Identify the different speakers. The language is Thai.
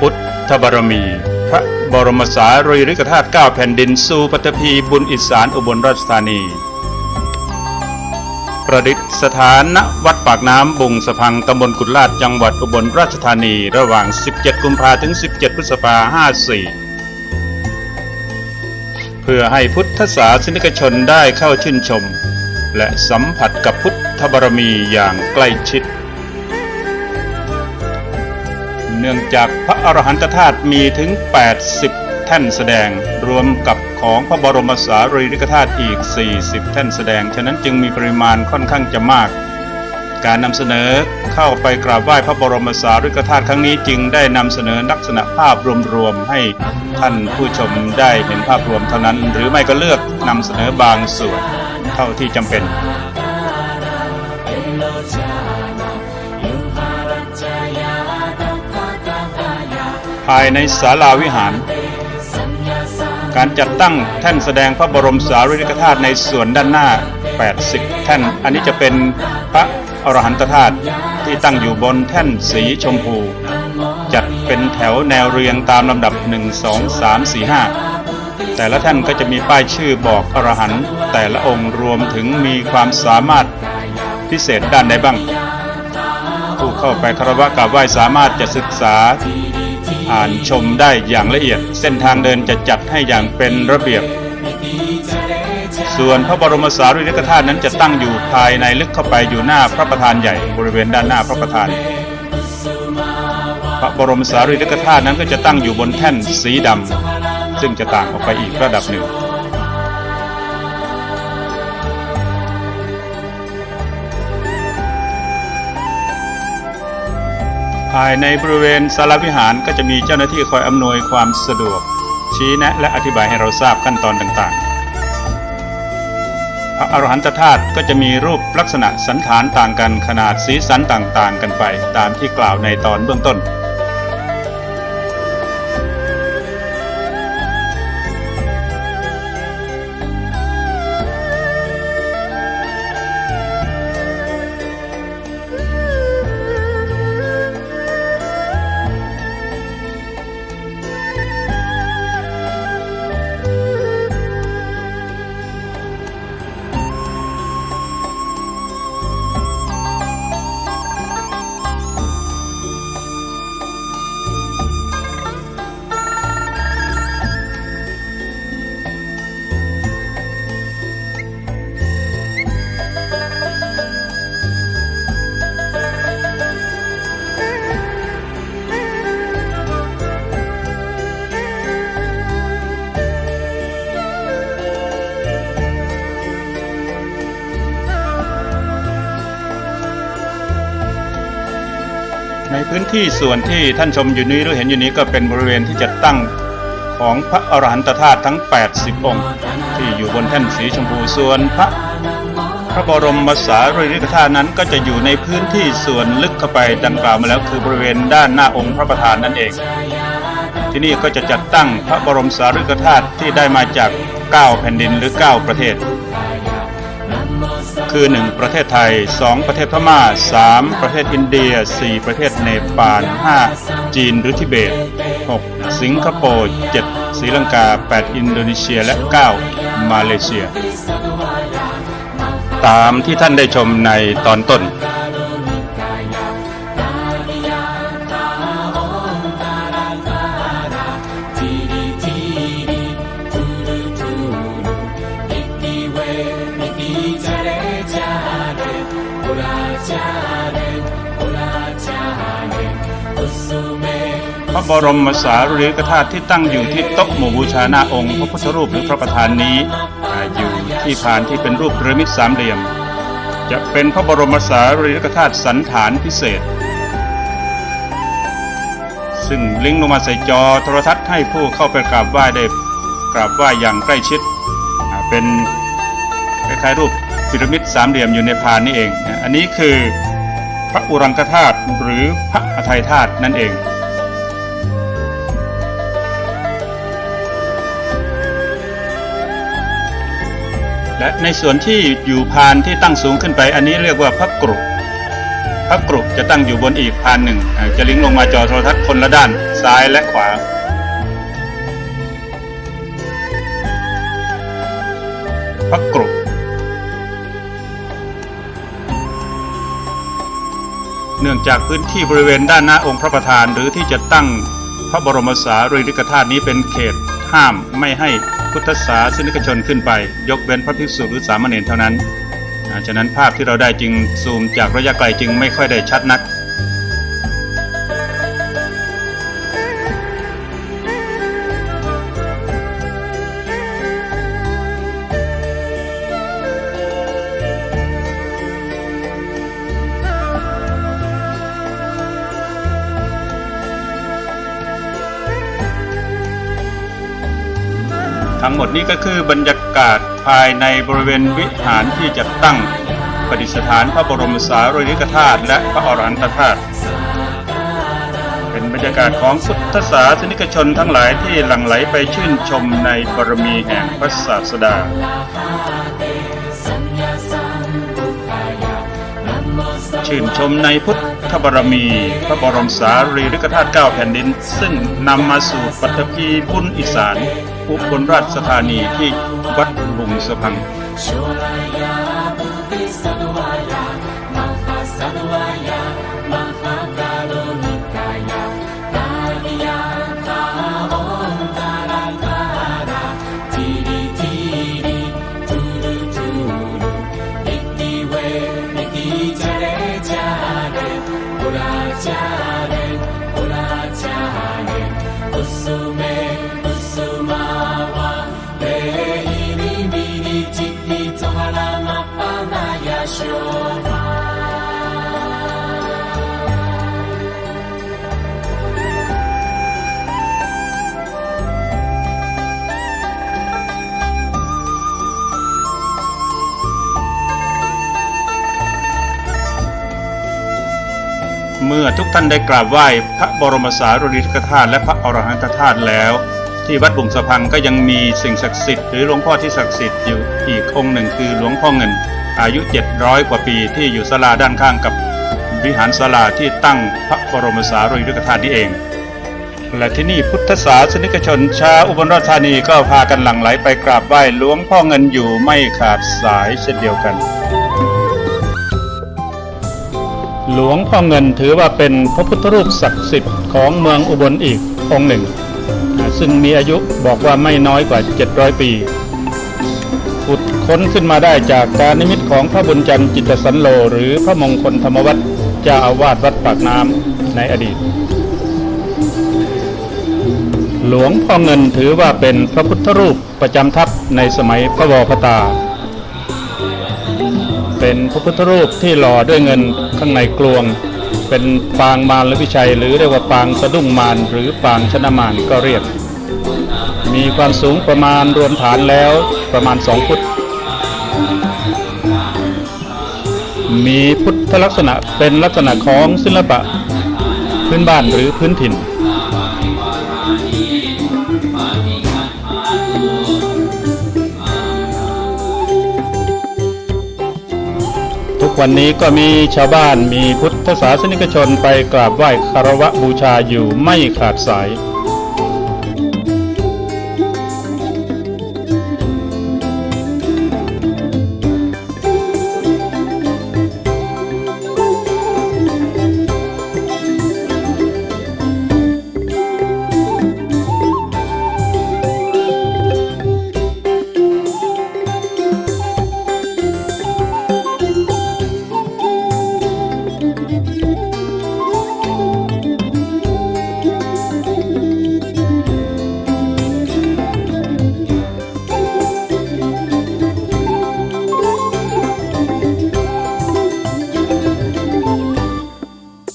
Speaker 1: พุทธบารมี พระบรมสารีริกธาตุเก้าแผ่นดินสู่ปฐพีบุญอิสานอุบลราชธานี ประดิษฐานณวัดปากน้ำบุงสะพังตำบลกุฎลาดจังหวัดอุบลราชธานี ระหว่าง 17 กุมภาถึง 17 พฤษภา54เพื่อให้พุทธศาสนิกชนได้เข้าชื่นชม และสัมผัสกับพุทธบารมีอย่างใกล้ชิด เนื่องจากพระอรหันตธาตุมีถึง 80 แท่นแสดง รวมกับของพระบรมสารีริกธาตุอีก 40 แท่นแสดง ฉะนั้นจึงมีปริมาณค่อนข้างจะมาก การนำเสนอเข้าไปกราบไหว้พระบรมสารีริกธาตุครั้งนี้จึงได้นำเสนอลักษณะภาพรวมๆให้ท่านผู้ชมได้เห็นภาพรวมเท่านั้น หรือไม่ก็เลือกนำเสนอบางส่วนเท่าที่จำเป็น ภายในศาลาวิหาร การจัดตั้งแท่นแสดงพระบรมสารีริกธาตุในส่วนด้านหน้า 80 แท่น อันนี้จะเป็นพระอรหันตธาตุที่ตั้งอยู่บนแท่นสีชมพู จัดเป็นแถวแนวเรียงตามลำดับ 1 2 3 4 5 แต่ละท่านก็จะมีป้ายชื่อบอกอรหันต์แต่ละองค์รวมถึงมีความสามารถพิเศษด้านใดบ้าง ผู้เข้าไปคารวะกราบไหว้สามารถจะศึกษา อ่านชมได้อย่างละเอียด เส้นทางเดินจะจัดให้อย่างเป็นระเบียบ ส่วนพระบรมสารีริกธาตุนั้นจะตั้งอยู่ภายในลึกเข้าไปอยู่หน้าพระประธานใหญ่บริเวณด้านหน้าพระประธาน พระบรมสารีริกธาตุนั้นก็จะตั้งอยู่บนแท่นสีดำซึ่งจะต่างออกไปอีกระดับหนึ่งายในบริเวณสารวิหารก็จะมีเจ้าหน้าที่คอยอำนวยความสะดวก ชี้แนะและอธิบายให้เราทราบขั้นตอนต่างๆ พระอรหันตธาตุก็จะมีรูปลักษณะสันฐานต่างกันขนาดสีสันต่างๆ กันไป ตามที่กล่าวในตอนเบื้องต้น ที่ส่วนที่ท่านชมอยู่นี้หรือเห็นอยู่นี้ก็เป็นบริเวณที่จะตั้งของพระอรหันตธาตุทั้ง 80 องค์ ที่อยู่บนแท่นสีชมพูส่วนพระพระบรมสารีริกธาตุนั้นก็จะอยู่ในพื้นที่ส่วนลึกเข้าไปดังกล่าวมาแล้วคือบริเวณด้านหน้าองค์พระประธานนั่นเอง ที่นี่ก็จะจัดตั้งพระบรมสารีริกธาตุที่ได้มาจาก 9 แผ่นดินหรือ 9 ประเทศ คือ 1 ประเทศไทย 2 ประเทศพม่า 3 ประเทศอินเดีย 4 ประเทศเนปาล 5 จีนหรือทิเบต 6 สิงคโปร์ 7ศรีลังกา 8 อินโดนีเซียและ 9 มาเลเซีย ตามที่ท่านได้ชมในตอนต้น พระบรมสารีริกธาตุที่ตั้งอยู่ที่โต๊ะหมู่บูชาหน้าองค์ พระพุทธรูปหรือพระประธานนี้อยู่ที่พานที่เป็นรูปพระมิดสามเหลี่ยม จะเป็นพระบรมสารีริกธาตุสันฐานพิเศษ ซึ่งลิงก์ลงมาใส่จอโทรทัศน์ให้ผู้เข้าไปกราบไหว้ได้กราบไหว้อย่างใกล้ชิด เป็นคล้ายๆรูป พีระมิดสามเหลี่ยมอยู่ในพานนี้เองนะอันนี้คือพระอุรังคธาตุหรือพระอทัยธาตุนั่นเอง และในส่วนที่อยู่พานที่ตั้งสูงขึ้นไป อันนี้เรียกว่าพระกรุพระกรุจะตั้งอยู่บนอีกพานหนึ่ง จะลิงก์ลงมาจอโทรทัศน์คนละด้านซ้ายและขวาพระกรุ เนื่องจากพื้นที่บริเวณด้านหน้าองค์พระประธาน หรือที่จะตั้งพระบรมสารีริกธาตุนี้เป็นเขตห้ามไม่ให้พุทธศาสนิกชนขึ้นไป ยกเว้นพระภิกษุหรือสามเณรเท่านั้น ฉะนั้นภาพที่เราได้จึงซูมจากระยะไกลจึงไม่ค่อยได้ชัดนัก ทั้งหมดนี้ก็คือบรรยากาศภายในบริเวณวิหารที่จะตั้งประดิษฐานพระบรมสารีริกธาตุและพระอรหันตธาตุเป็นบรรยากาศของพุทธศาสนิกชนทั้งหลายที่หลั่งไหลไปชื่นชมในบารมีแห่งพระศาสดาชื่นชมในพุทธ บารมี พระบรมสารีริกธาตุเก้าแผ่นดิน ซึ่งนำมาสู่ปัตภีบุญอีสานอุบลราชธานีที่วัดลุงสะพัง เมื่อทุกท่านได้กราบไหว้พระบรมสารีริกธาตุและพระอรหันตธาตุแล้ว ที่วัดบุงสะพังก็ยังมีสิ่งศักดิ์สิทธิ์หรือหลวงพ่อที่ศักดิ์สิทธิ์อยู่อีกองค์หนึ่งคือหลวงพ่อเงิน อายุ 700 กว่าปีที่อยู่ศาลาด้านข้างกับวิหารศาลาที่ตั้งพระบรมสารีริกธาตุนี้เอง และที่นี่พุทธศาสนิกชนชาวอุบลราชธานีก็พากันหลั่งไหลไปกราบไหว้หลวงพ่อเงินอยู่ไม่ขาดสายเช่นเดียวกัน หลวงพ่อเงินถือว่าเป็นพระพุทธรูปศักดิ์สิทธิ์ของเมืองอุบลอีกองค์หนึ่ง ซึ่งมีอายุบอกว่าไม่น้อยกว่า 700 ปีขุดค้นขึ้นมาได้จากการนิมิตของพระบุญจันทร์จิตสันโล หรือพระมงคลธรรมวัตรเจ้าอาวาสวัดปากน้ำในอดีต หลวงพ่อเงินถือว่าเป็นพระพุทธรูปประจำทัพในสมัยพระวพตา เป็นพระพุทธรูปที่หล่อด้วยเงินข้างในกลวง เป็นปางมารและวิชัย หรือเรียกว่าปางสะดุ้งมารหรือปางชนะมารก็เรียก มีความสูงประมาณรวมฐานแล้วประมาณสองฟุต มีพุทธลักษณะเป็นลักษณะของศิลปะพื้นบ้านหรือพื้นถิ่น วันนี้ก็มีชาวบ้านมีพุทธศาสนิกชนไปกราบไหว้คารวะบูชาอยู่ไม่ขาดสาย